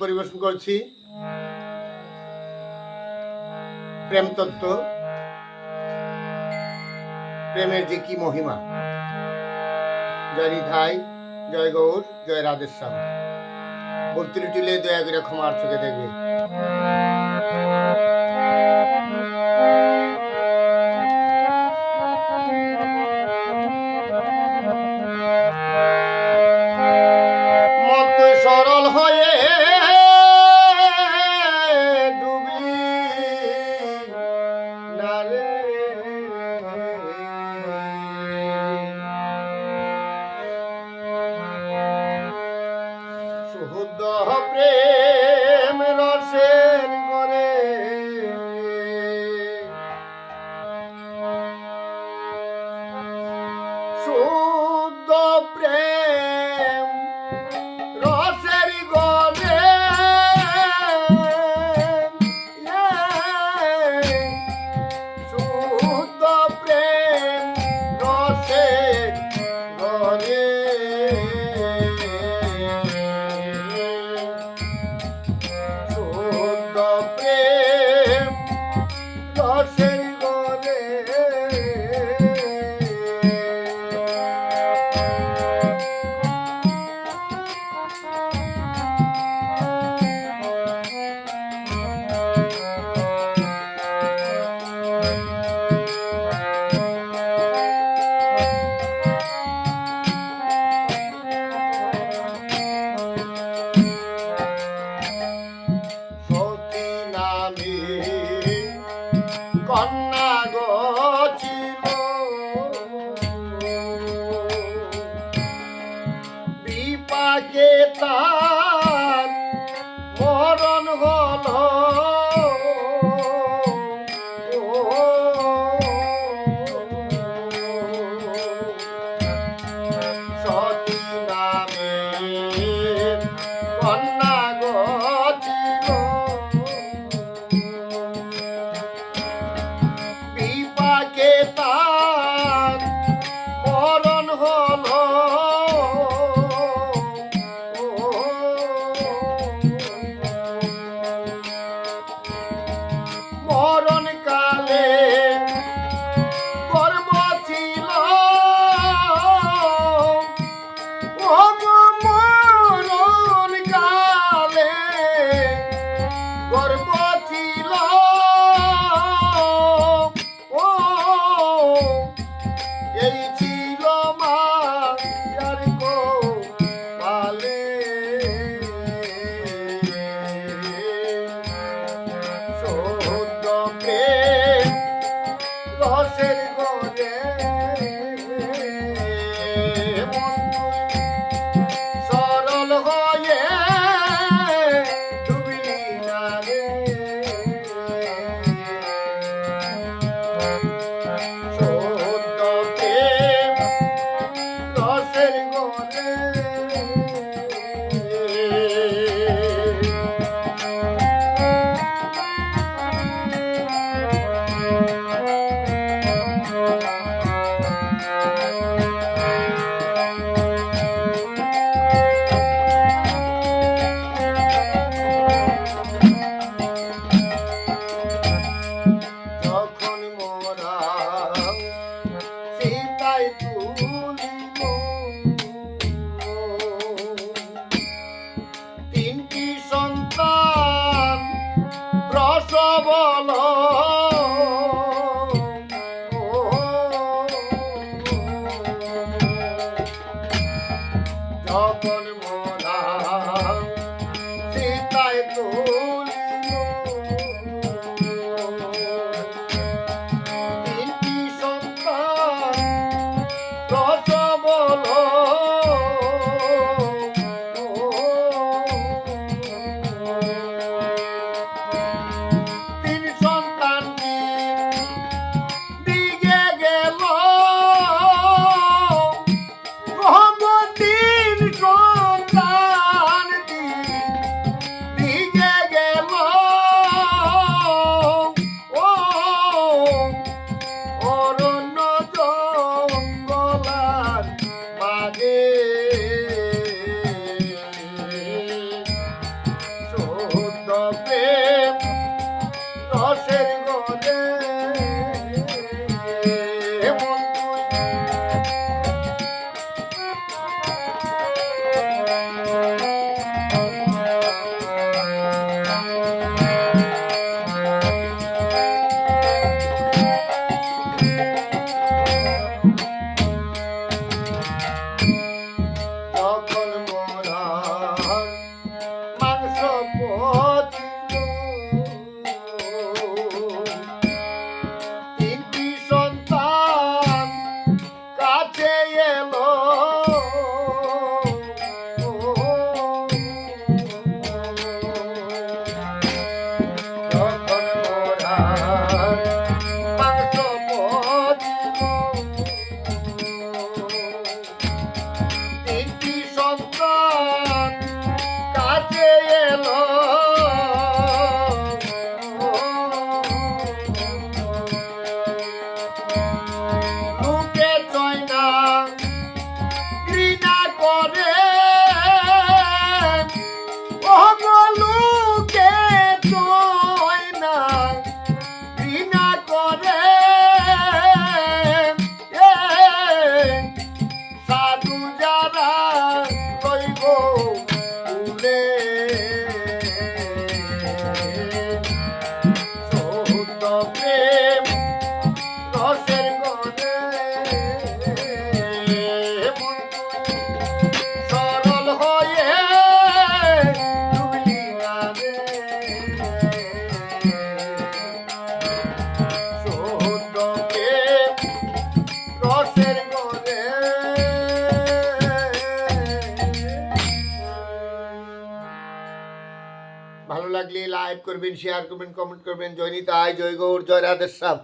পরিবেশন করছি। প্রেম তত্ত্ব। প্রেমের যে কি মহিমা? জয় নিধাই জয় গৌর, জয় রাধেশ্যাম। ভক্তিটি দয়া করে ক্ষমার চোখে দেখবে। লাগে তার মরণ হল সতী নামে কন্যা গতিল বিপাকে তার Oh. লাইক করবেন শেয়ার করবেন কমেন্ট করবেন। জয় নিতাই জয় গৌর জয় রাধেশ্যাম।